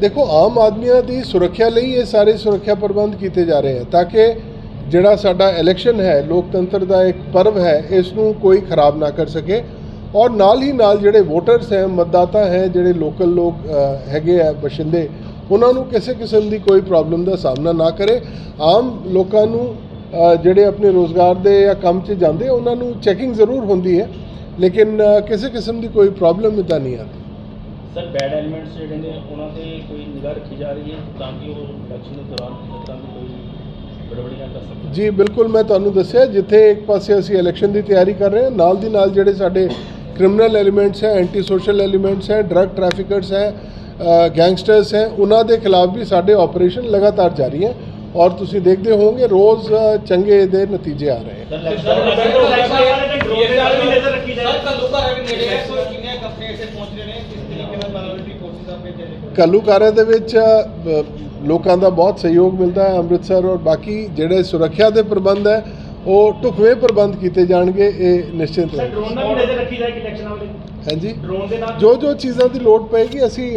ਦੇਖੋ, ਆਮ ਆਦਮੀਆਂ ਦੀ ਸੁਰੱਖਿਆ ਲਈ ਇਹ ਸਾਰੇ ਸੁਰੱਖਿਆ ਪ੍ਰਬੰਧ ਕੀਤੇ ਜਾ ਰਹੇ ਹਨ ਤਾਂ ਕਿ ਜਿਹੜਾ ਸਾਡਾ ਇਲੈਕਸ਼ਨ ਹੈ, ਲੋਕਤੰਤਰ ਦਾ ਇੱਕ ਪਰਵ ਹੈ ਇਸ ਨੂੰ ਕੋਈ ਖਰਾਬ ਨਾ ਕਰ ਸਕੇ। ਔਰ ਨਾਲ ਹੀ ਨਾਲ ਜਿਹੜੇ ਵੋਟਰਸ ਹੈ, ਮਤਦਾਤਾ ਹੈ, ਜਿਹੜੇ ਲੋਕਲ ਲੋਕ ਹੈਗੇ ਆ ਬਸ਼ਿੰਦੇ, ਉਹਨਾਂ ਨੂੰ ਕਿਸੇ ਕਿਸਮ ਦੀ ਕੋਈ ਪ੍ਰੋਬਲਮ ਦਾ ਸਾਹਮਣਾ ਨਾ ਕਰੇ। ਆਮ ਲੋਕਾਂ ਨੂੰ ਜਿਹੜੇ ਆਪਣੇ ਰੋਜ਼ਗਾਰ ਦੇ ਜਾਂ ਕੰਮ 'ਚ ਜਾਂਦੇ, ਉਹਨਾਂ ਨੂੰ ਚੈਕਿੰਗ ਜ਼ਰੂਰ ਹੁੰਦੀ ਹੈ, ਲੇਕਿਨ ਕਿਸੇ ਕਿਸਮ ਦੀ ਕੋਈ ਪ੍ਰੋਬਲਮ ਇੱਦਾਂ ਨਹੀਂ ਆਉਂਦੀ। ਸਰ ਬੈਡ ਐਲੀਮੈਂਟਸ ਜਿਹੜੇ ਨੇ ਉਹਨਾਂ ਤੇ ਕੋਈ ਨਿਗਾਹ ਰੱਖੀ ਜਾ ਰਹੀ ਹੈ ਤਾਂ ਕਿ ਉਹ ਇਲੈਕਸ਼ਨ ਦੇ ਦੌਰਾਨ ਤਰ੍ਹਾਂ ਦੀ ਕੋਈ ਗੜਬੜੀ ਨਾ ਕਰ ਸਕਣ ਜੀ ਬਿਲਕੁਲ ਮੈਂ ਤੁਹਾਨੂੰ ਦੱਸਿਆ ਜਿੱਥੇ ਇੱਕ ਪਾਸੇ ਅਸੀਂ ਇਲੈਕਸ਼ਨ ਦੀ ਤਿਆਰੀ ਕਰ ਰਹੇ ਹਾਂ ਨਾਲ ਦੀ ਨਾਲ ਜਿਹੜੇ ਸਾਡੇ ਕ੍ਰਿਮੀਨਲ ਐਲੀਮੈਂਟਸ ਹੈ ਐਂਟੀ ਸੋਸ਼ਲ ਐਲੀਮੈਂਟਸ ਹੈ ਡਰੱਗ ਟ੍ਰੈਫਿਕਰਸ ਹੈ ਗੈਂਗਸਟਰਸ ਹੈ ਉਹਨਾਂ ਦੇ ਖਿਲਾਫ ਵੀ ਸਾਡੇ ਆਪਰੇਸ਼ਨ ਲਗਾਤਾਰ ਜਾਰੀ ਹੈ ਔਰ ਤੁਸੀਂ ਦੇਖਦੇ ਹੋਵੋਗੇ ਰੋਜ਼ ਚੰਗੇ ਦੇ ਨਤੀਜੇ ਆ ਰਹੇ ਹੈ ਆਪੇ ਦੇ ਵਿੱਚ ਲੋਕਾਂ ਦਾ ਬਹੁਤ ਸਹਿਯੋਗ ਮਿਲਦਾ ਹੈ ਅੰਮ੍ਰਿਤਸਰ ਔਰ ਬਾਕੀ ਜਿਹੜੇ ਸੁਰੱਖਿਆ ਦੇ ਪ੍ਰਬੰਧ ਹੈ ਉਹ ਢੁਕਵੇਂ ਪ੍ਰਬੰਧ ਕੀਤੇ ਜਾਣਗੇ ਇਹ ਨਿਸ਼ਚਿਤ ਸਰ ਹੈ ਡਰੋਨ ਨਾਲ ਵੀ ਨਜ਼ਰ ਰੱਖੀ ਜਾਏਗੀ ਇਲੈਕਸ਼ਨਾਂ ਵਾਲੇ? ਹਾਂਜੀ। ਡਰੋਨ ਦੇ ਨਾਲ? ਜੋ ਜੋ ਚੀਜ਼ਾਂ ਦੀ ਲੋੜ ਪਏਗੀ ਅਸੀਂ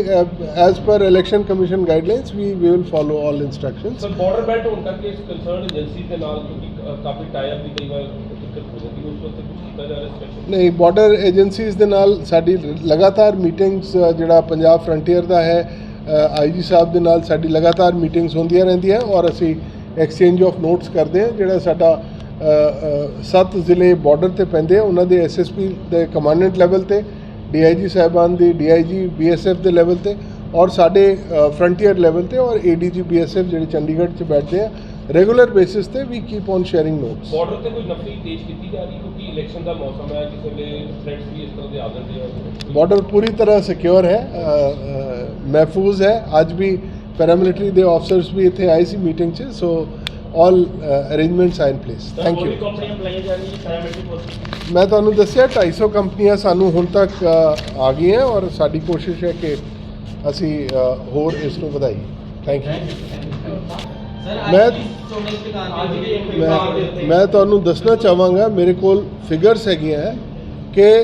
as per election commission guidelines we we will follow all instructions sir border belt ਹੋਣ ਕਰਕੇ ਇਸ ਕੰਸਰਨ ਏਜੰਸੀ ਦੇ ਨਾਲ ਕਿਉਂਕਿ ਕਾਫੀ ਟਾਈਪ ਵੀ ਕਈ ਵਾਰ ਦਿੱਕਤ ਹੋ ਜਾਂਦੀ ਹੈ ਉਸ ਵਾਸਤੇ ਕੁਝ ਕੀਤਾ ਜਾ ਰਿਹਾ ਸਪੈਸ਼ਲ ਨਹੀਂ ਬਾਰਡਰ ਏਜੰਸੀਜ਼ ਦੇ ਨਾਲ ਸਾਡੀ ਲਗਾਤਾਰ ਮੀਟਿੰਗਸ ਜਿਹੜਾ ਪੰਜਾਬ ਫਰੰਟੀਅਰ ਦਾ ਹੈ ਆਈਜੀ ਸਾਹਿਬ ਦੇ ਨਾਲ ਸਾਡੀ ਲਗਾਤਾਰ ਮੀਟਿੰਗਸ ਹੁੰਦੀਆਂ ਰਹਿੰਦੀਆਂ ਔਰ ਅਸੀਂ ਐਕਸਚੇਂਜ ਆਫ ਨੋਟਸ ਕਰਦੇ ਹਾਂ ਜਿਹੜਾ ਸਾਡਾ ਸੱਤ ਜ਼ਿਲ੍ਹੇ ਬਾਰਡਰ ਤੇ ਪੈਂਦੇ ਆ। ਉਹਨਾਂ ਦੇ ਐਸਐਸਪੀ ਦੇ ਕਮਾਂਡੈਂਟ ਲੈਵਲ ਤੇ ਡੀਆਈਜੀ ਸਾਹਿਬਾਨ ਦੀ ਡੀਆਈਜੀ ਬੀਐਸਐਫ ਦੇ ਲੈਵਲ ਤੇ ਔਰ ਸਾਡੇ ਫਰੰਟੀਅਰ ਲੈਵਲ ਤੇ ਔਰ ਏਡੀਜੀ ਬੀਐਸਐਫ ਜਿਹੜੇ ਚੰਡੀਗੜ੍ਹ 'ਚ ਬੈਠਦੇ ਆ। ਰੈਗੂਲਰ ਬੇਸਿਸ ਤੇ we keep on sharing notes border ਤੇ ਕੋਈ ਨਫਰੀ ਤੇਜ਼ ਕੀਤੀ ਜਾ ਰਹੀ? ਕਿਉਂਕਿ ਇਲੈਕਸ਼ਨ ਦਾ ਮੌਸਮ ਹੈ ਕਿਸੇ ਵੇਲੇ ਥ੍ਰੈਟਸ ਵੀ ਇਸ ਤਰ੍ਹਾਂ ਦੇ ਆ ਜਾਂਦੇ ਆ। ਬਾਰਡਰ ਪੂਰੀ ਤਰ੍ਹਾਂ ਸਿਕਿਉਰ ਹੈ ਮਹਿਫੂਜ਼ ਹੈ। ਅੱਜ ਵੀ ਪੈਰਾਮਿਲਟਰੀ ਦੇ ਆਫਸਰਸ ਵੀ ਇੱਥੇ ਆਏ ਸੀ ਮੀਟਿੰਗ 'ਚ so all arrangements are in place thank you ਕੰਪਨੀਆਂ ਬੁਲਾਈਆਂ ਜਾ ਰਹੀਆਂ ਪੈਰਾਮਿਲਟਰੀ ਫੋਰਸ ਮੈਂ ਤੁਹਾਨੂੰ ਦੱਸਿਆ 250 ਕੰਪਨੀਆਂ ਸਾਨੂੰ ਹੁਣ ਤੱਕ ਆ ਗਈਆਂ ਔਰ ਸਾਡੀ ਕੋਸ਼ਿਸ਼ ਹੈ ਕਿ ਅਸੀਂ ਹੋਰ ਇਸ ਨੂੰ ਵਧਾਈਏ। ਥੈਂਕ ਯੂ ਮੈਂ- ਮੈਂ ਤੁਹਾਨੂੰ ਦੱਸਣਾ ਚਾਹਾਂਗਾ ਮੇਰੇ ਕੋਲ ਫਿਗਰਸ ਹੈਗੀਆਂ ਹੈ ਕਿ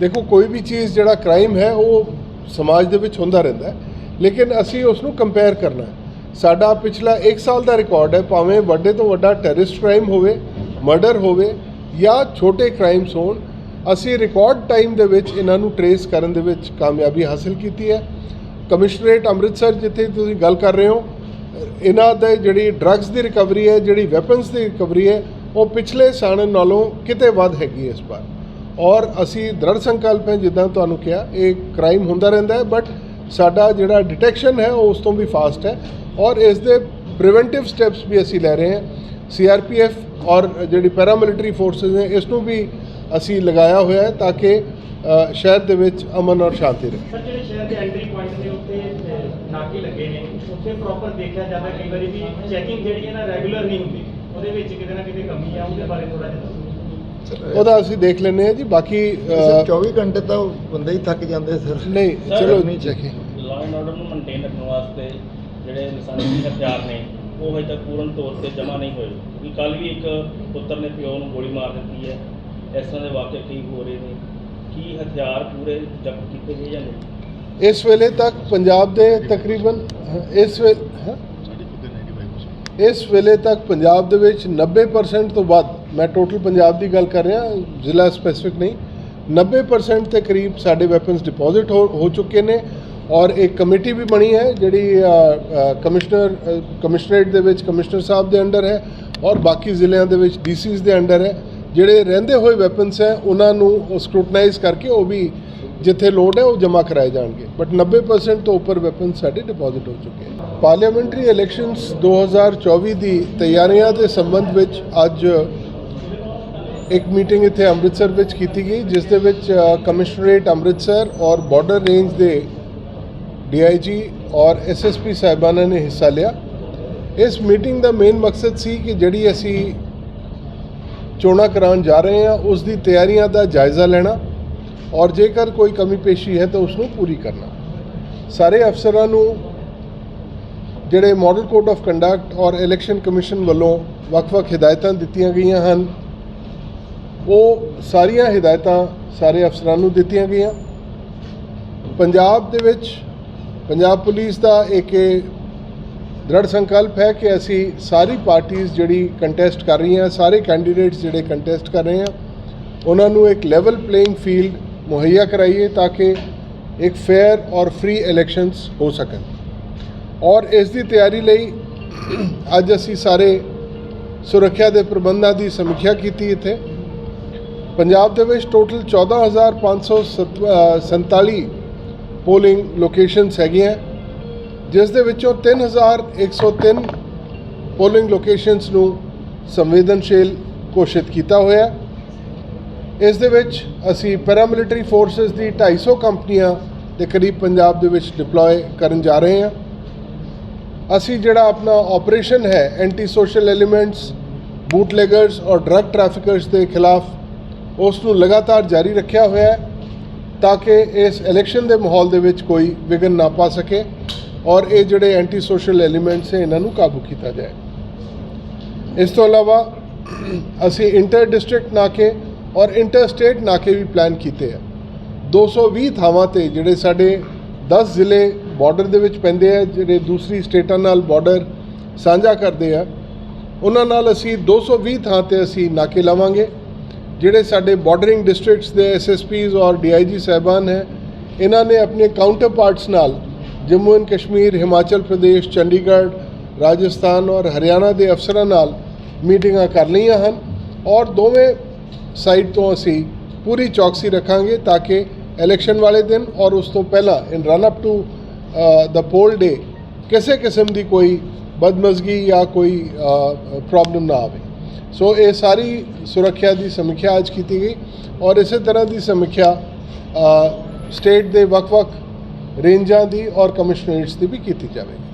ਦੇਖੋ ਕੋਈ ਵੀ ਚੀਜ਼ ਜਿਹੜਾ ਕ੍ਰਾਈਮ ਹੈ ਉਹ ਸਮਾਜ ਦੇ ਵਿੱਚ ਹੁੰਦਾ ਰਹਿੰਦਾ ਹੈ। ਲੇਕਿਨ ਅਸੀਂ ਉਸ ਨੂੰ ਕੰਪੇਅਰ ਕਰਨਾ ਹੈ। ਸਾਡਾ ਪਿਛਲਾ 1 ਸਾਲ ਦਾ ਰਿਕਾਰਡ ਹੈ, ਭਾਵੇਂ ਵੱਡੇ ਤੋਂ ਵੱਡਾ ਟੈਰਰਿਸਟ ਕ੍ਰਾਈਮ ਹੋਵੇ ਮਰਡਰ ਹੋਵੇ ਜਾਂ ਛੋਟੇ ਕ੍ਰਾਈਮਸ ਹੋਣ, ਅਸੀਂ ਰਿਕਾਰਡ ਟਾਈਮ ਦੇ ਵਿੱਚ ਇਹਨਾਂ ਨੂੰ ਟਰੇਸ ਕਰਨ ਦੇ ਵਿੱਚ ਕਾਮਯਾਬੀ ਹਾਸਲ ਕੀਤੀ ਹੈ। ਕਮਿਸ਼ਨਰੇਟ ਅੰਮ੍ਰਿਤਸਰ, ਜਿੱਥੇ ਤੁਸੀਂ ਗੱਲ ਕਰ ਰਹੇ ਹੋ, ਇਹਨਾਂ ਦੇ ਜਿਹੜੀ ਡਰੱਗਸ ਦੀ ਰਿਕਵਰੀ ਹੈ, ਜਿਹੜੀ ਵੈਪਨਸ ਦੀ ਰਿਕਵਰੀ ਹੈ, ਉਹ ਪਿਛਲੇ ਸਾਲ ਨਾਲੋਂ ਕਿਤੇ ਵੱਧ ਹੈਗੀ ਇਸ ਵਾਰ। ਔਰ ਅਸੀਂ ਦ੍ਰਿੜ ਸੰਕਲਪ ਹੈ, ਜਿੱਦਾਂ ਤੁਹਾਨੂੰ ਕਿਹਾ, ਇਹ ਕ੍ਰਾਈਮ ਹੁੰਦਾ ਰਹਿੰਦਾ ਹੈ ਬਟ ਸਾਡਾ ਜਿਹੜਾ ਡਿਟੈਕਸ਼ਨ ਹੈ, ਉਹ ਉਸ ਤੋਂ ਵੀ ਫਾਸਟ ਹੈ ਔਰ ਇਸ ਦੇ ਪ੍ਰੀਵੈਂਟਿਵ ਸਟੈਪਸ ਵੀ ਅਸੀਂ ਲੈ ਰਹੇ ਹਾਂ। ਸੀਆਰਪੀਐਫ ਔਰ ਜਿਹੜੀ ਪੈਰਾਮਿਲਟਰੀ ਫੋਰਸਸ ਨੇ, ਇਸ ਨੂੰ ਵੀ ਅਸੀਂ ਲਗਾਇਆ ਹੋਇਆ ਹੈ ਤਾਂ ਕਿ ਸ਼ਹਿਰ ਦੇ ਵਿੱਚ ਅਮਨ ਔਰ ਸ਼ਾਂਤੀ ਰਹੇ। ਸਰ, ਜਿਹੜੇ ਸ਼ਹਿਰ ਦੇ ਐਂਟਰੀ ਪੁਆਇੰਟ ਨੇ, ਉੱਤੇ ਨਾਕੇ ਲੱਗੇ ਨੇ, ਉੱਥੇ ਪ੍ਰੋਪਰ ਦੇਖਿਆ ਜਾਂਦਾ ਕਈ ਵਾਰੀ ਵੀ ਚੈਕਿੰਗ ਜਿਹੜੀ ਹੈ ਨਾ ਰੈਗੂਲਰ ਨਹੀਂ ਹੁੰਦੀ। ਉਹਦੇ ਵਿੱਚ ਕਿਤੇ ਨਾ ਕਿਤੇ ਕਮੀ ਆ, ਉਹਦੇ ਬਾਰੇ ਥੋੜਾ ਜਿਹਾ ਉਹਦਾ ਅਸੀਂ ਦੇਖ ਲੈਂਦੇ ਹਾਂ ਜੀ ਬਾਕੀ ਅ, ਸਰ 24 ਘੰਟੇ ਤਾਂ ਬੰਦੇ ਹੀ ਥੱਕ ਜਾਂਦੇ ਸਰ। ਨਹੀਂ ਚਲੋ ਨਹੀਂ ਚੈਕਿੰਗ ਲਾਅ ਐਂਡ ਆਰਡਰ ਨੂੰ ਮੇਨਟੇਨ ਰੱਖਣ ਵਾਸਤੇ ਜਿਹੜੇ ਨਿਸ਼ਾਨੀ ਹਥਿਆਰ ਨੇ ਉਹ ਹਜੇ ਤੱਕ ਪੂਰਨ ਤੌਰ ਤੇ ਜਮ੍ਹਾਂ ਨਹੀਂ ਹੋਏ। ਕਿਉਂਕਿ ਕੱਲ ਵੀ ਇੱਕ ਪੁੱਤਰ ਨੇ ਪਿਓ ਨੂੰ ਗੋਲੀ ਮਾਰ ਦਿੱਤੀ ਹੈ। ਇਸ ਤਰ੍ਹਾਂ ਦੇ ਵਾਕਿਆ ਕਈ ਹੋ ਰਹੇ ਨੇ। ਕੀ ਹਥਿਆਰ ਪੂਰੇ ਜ਼ਬਤ ਕੀਤੇ ਗਏ ਜਾਂ ਨਹੀਂ? ਇਸ ਵੇਲੇ ਤੱਕ ਪੰਜਾਬ ਦੇ ਤਕਰੀਬਨ ਇਸ ਵੇਲੇ ਇਸ ਵੇਲੇ ਤੱਕ ਪੰਜਾਬ ਦੇ ਵਿੱਚ 90% ਤੋਂ ਵੱਧ, ਮੈਂ ਟੋਟਲ ਪੰਜਾਬ ਦੀ ਗੱਲ ਕਰ ਰਿਹਾ, ਜ਼ਿਲ੍ਹਾ ਸਪੈਸਿਫਿਕ ਨਹੀਂ 90% ਦੇ ਕਰੀਬ ਸਾਡੇ ਵੈਪਨਸ ਡਿਪੋਜ਼ਿਟ ਹੋ ਹੋ ਚੁੱਕੇ ਨੇ ਔਰ ਇੱਕ ਕਮੇਟੀ ਵੀ ਬਣੀ ਹੈ ਜਿਹੜੀ ਕਮਿਸ਼ਨਰ ਕਮਿਸ਼ਨਰੇਟ ਦੇ ਵਿੱਚ ਕਮਿਸ਼ਨਰ ਸਾਹਿਬ ਦੇ ਅੰਡਰ ਹੈ ਔਰ ਬਾਕੀ ਜ਼ਿਲ੍ਹਿਆਂ ਦੇ ਵਿੱਚ ਡੀਸੀਜ਼ ਦੇ ਅੰਡਰ ਹੈ। ਜਿਹੜੇ ਰਹਿੰਦੇ ਹੋਏ ਵੈਪਨਸ ਹੈ, ਉਹਨਾਂ ਨੂੰ ਸਕਰੂਟਨਾਈਜ਼ ਕਰਕੇ ਉਹ ਵੀ ਜਿੱਥੇ ਲੋਡ ਹੈ, ਉਹ ਜਮ੍ਹਾਂ ਕਰਾਏ ਜਾਣਗੇ। ਬਟ 90% ਤੋਂ ਉੱਪਰ ਵੈਪਨ ਸਾਡੇ ਡਿਪੋਜ਼ਿਟ ਹੋ ਚੁੱਕੇ ਹਨ ਪਾਰਲੀਮੈਂਟਰੀ ਇਲੈਕਸ਼ਨਸ 2024 ਦੀ ਤਿਆਰੀਆਂ ਦੇ ਸੰਬੰਧ ਵਿੱਚ ਅੱਜ ਇੱਕ ਮੀਟਿੰਗ ਇੱਥੇ ਅੰਮ੍ਰਿਤਸਰ ਵਿੱਚ ਕੀਤੀ ਗਈ, ਜਿਸ ਦੇ ਵਿੱਚ ਕਮਿਸ਼ਨਰੇਟ ਅੰਮ੍ਰਿਤਸਰ ਔਰ ਬਾਰਡਰ ਰੇਂਜ ਦੇ ਡੀਆਈਜੀ ਔਰ ਐਸਐਸਪੀ ਸਾਹਿਬਾਨਾਂ ਨੇ ਹਿੱਸਾ ਲਿਆ। ਇਸ ਮੀਟਿੰਗ ਦਾ ਮੇਨ ਮਕਸਦ ਸੀ ਕਿ ਜਿਹੜੀ ਅਸੀਂ ਚੋਣਾਂ ਕਰਾਉਣ ਜਾ ਰਹੇ ਹਾਂ, ਉਸ ਦੀ ਤਿਆਰੀਆਂ ਦਾ ਜਾਇਜ਼ਾ ਲੈਣਾ ਔਰ ਜੇਕਰ ਕੋਈ ਕਮੀ ਪੇਸ਼ੀ ਹੈ ਤਾਂ ਉਸ ਨੂੰ ਪੂਰੀ ਕਰਨਾ। ਸਾਰੇ ਅਫਸਰਾਂ ਨੂੰ ਜਿਹੜੇ ਮਾਡਲ ਕੋਡ ਆਫ ਕੰਡਕਟ ਔਰ ਇਲੈਕਸ਼ਨ ਕਮਿਸ਼ਨ ਵੱਲੋਂ ਵੱਖ-ਵੱਖ ਹਦਾਇਤਾਂ ਦਿੱਤੀਆਂ ਗਈਆਂ ਹਨ, ਉਹ ਸਾਰੀਆਂ ਹਦਾਇਤਾਂ ਸਾਰੇ ਅਫਸਰਾਂ ਨੂੰ ਦਿੱਤੀਆਂ ਗਈਆਂ। ਪੰਜਾਬ ਦੇ ਵਿੱਚ ਪੰਜਾਬ ਪੁਲਿਸ ਦਾ ਇੱਕ ਦ੍ਰਿੜ ਸੰਕਲਪ ਹੈ ਕਿ ਅਸੀਂ ਸਾਰੀ ਪਾਰਟੀਆਂ ਜਿਹੜੀ ਕੰਟੈਸਟ ਕਰ ਰਹੀਆਂ, ਸਾਰੇ ਕੈਂਡੀਡੇਟਸ ਜਿਹੜੇ ਕੰਟੈਸਟ ਕਰ ਰਹੇ ਆ ਉਹਨਾਂ ਨੂੰ ਇੱਕ ਲੈਵਲ ਪਲੇਇੰਗ ਫੀਲਡ ਮੁਹੱਈਆ ਕਰਾਈਏ ਤਾਂ ਕਿ ਇੱਕ ਫੇਅਰ ਔਰ ਫ੍ਰੀ ਇਲੈਕਸ਼ਨਸ ਹੋ ਸਕਣ। ਔਰ ਇਸ ਦੀ ਤਿਆਰੀ ਲਈ ਅੱਜ ਅਸੀਂ ਸਾਰੇ ਸੁਰੱਖਿਆ ਦੇ ਪ੍ਰਬੰਧਾਂ ਦੀ ਸਮੀਖਿਆ ਕੀਤੀ ਇੱਥੇ। ਪੰਜਾਬ ਦੇ ਵਿੱਚ ਟੋਟਲ 14547 ਪੋਲਿੰਗ ਲੋਕੇਸ਼ਨਸ ਹੈਗੀਆਂ। ਜਿਸ ਦੇ ਵਿੱਚੋਂ 3103 ਪੋਲਿੰਗ ਲੋਕੇਸ਼ਨਸ ਨੂੰ ਸੰਵੇਦਨਸ਼ੀਲ ਘੋਸ਼ਿਤ ਕੀਤਾ ਹੋਇਆ ਇਸ ਦੇ ਵਿੱਚ ਅਸੀਂ ਪੈਰਾਮਿਲਟਰੀ ਫੋਰਸਸ ਦੀ 250 ਕੰਪਨੀਆਂ ਦੇ ਕਰੀਬ ਪੰਜਾਬ ਦੇ ਵਿੱਚ ਡਿਪਲੋਏ ਕਰਨ ਜਾ ਰਹੇ ਹਾਂ। ਅਸੀਂ ਜਿਹੜਾ ਆਪਣਾ ਆਪਰੇਸ਼ਨ ਹੈ ਐਂਟੀ ਸੋਸ਼ਲ ਐਲੀਮੈਂਟਸ ਬੂਟਲੇਗਰਸ ਔਰ ਡਰੱਗ ਟ੍ਰੈਫਿਕਰਸ ਦੇ ਖਿਲਾਫ ਉਸ ਨੂੰ ਲਗਾਤਾਰ ਜਾਰੀ ਰੱਖਿਆ ਹੋਇਆ ਹੈ ਤਾਂ ਕਿ ਇਸ ਇਲੈਕਸ਼ਨ ਦੇ ਮਾਹੌਲ ਦੇ ਵਿੱਚ ਕੋਈ ਵਿਘਨ ਨਾ ਪਾ ਸਕੇ ਔਰ ਇਹ ਜਿਹੜੇ ਐਂਟੀ ਸੋਸ਼ਲ ਐਲੀਮੈਂਟਸ ਨੇ ਇਹਨਾਂ ਨੂੰ ਕਾਬੂ ਕੀਤਾ ਜਾਏ। ਇਸ ਤੋਂ ਇਲਾਵਾ, ਅਸੀਂ ਇੰਟਰ ਡਿਸਟ੍ਰਿਕਟ ਨਾਕੇ ਔਰ ਇੰਟਰ ਸਟੇਟ ਨਾਕੇ ਵੀ ਪਲਾਨ ਕੀਤੇ ਆ। 220 ਥਾਵਾਂ ਤੇ ਜਿਹੜੇ ਸਾਡੇ 10 ਜ਼ਿਲ੍ਹੇ ਬਾਰਡਰ ਦੇ ਵਿੱਚ ਪੈਂਦੇ ਆ, ਜਿਹੜੇ ਦੂਸਰੀ ਸਟੇਟਾਂ ਨਾਲ ਬਾਰਡਰ ਸਾਂਝਾ ਕਰਦੇ ਆ, ਉਹਨਾਂ ਨਾਲ ਅਸੀਂ 220 ਥਾਂ ਤੇ ਅਸੀਂ ਨਾਕੇ ਲਾਵਾਂਗੇ, ਜਿਹੜੇ ਸਾਡੇ ਬਾਰਡਰਿੰਗ ਡਿਸਟ੍ਰਿਕਟਸ ਦੇ ਐਸਐਸਪੀਜ਼ ਔਰ ਡੀਆਈਜੀ ਸਾਹਿਬਾਨ ਹੈ, ਇਹਨਾਂ ਨੇ ਆਪਣੇ ਕਾਊਂਟਰ ਪਾਰਟਸ ਨਾਲ ਜੰਮੂ ਐਂਡ ਕਸ਼ਮੀਰ, ਹਿਮਾਚਲ ਪ੍ਰਦੇਸ਼, ਚੰਡੀਗੜ੍ਹ, ਰਾਜਸਥਾਨ ਔਰ ਹਰਿਆਣਾ ਦੇ ਅਫਸਰਾਂ ਨਾਲ ਮੀਟਿੰਗਾਂ ਕਰ ਲਈਆਂ ਹਨ ਔਰ ਦੋਵੇਂ ਸਾਈਡ ਤੋਂ ਅਸੀਂ ਪੂਰੀ ਚੌਕਸੀ ਰੱਖਾਂਗੇ ਤਾਂ ਕਿ ਇਲੈਕਸ਼ਨ ਵਾਲੇ ਦਿਨ ਔਰ ਉਸ ਤੋਂ ਪਹਿਲਾਂ in run up to the poll day ਕਿਸੇ ਕਿਸਮ ਦੀ ਕੋਈ ਬਦਮਜ਼ਗੀ ਜਾਂ ਕੋਈ ਪ੍ਰੋਬਲਮ ਨਾ ਆਵੇ। ਸੋ ਇਹ ਸਾਰੀ ਸੁਰੱਖਿਆ ਦੀ ਸਮੀਖਿਆ ਅੱਜ ਕੀਤੀ ਗਈ ਔਰ ਇਸੇ ਤਰ੍ਹਾਂ ਦੀ ਸਮੀਖਿਆ ਸਟੇਟ ਦੇ ਵੱਖ-ਵੱਖ ਰੇਂਜਾਂ ਦੀ ਔਰ ਕਮਿਸ਼ਨਰੇਟਸ ਦੀ ਵੀ ਕੀਤੀ ਜਾਵੇਗੀ।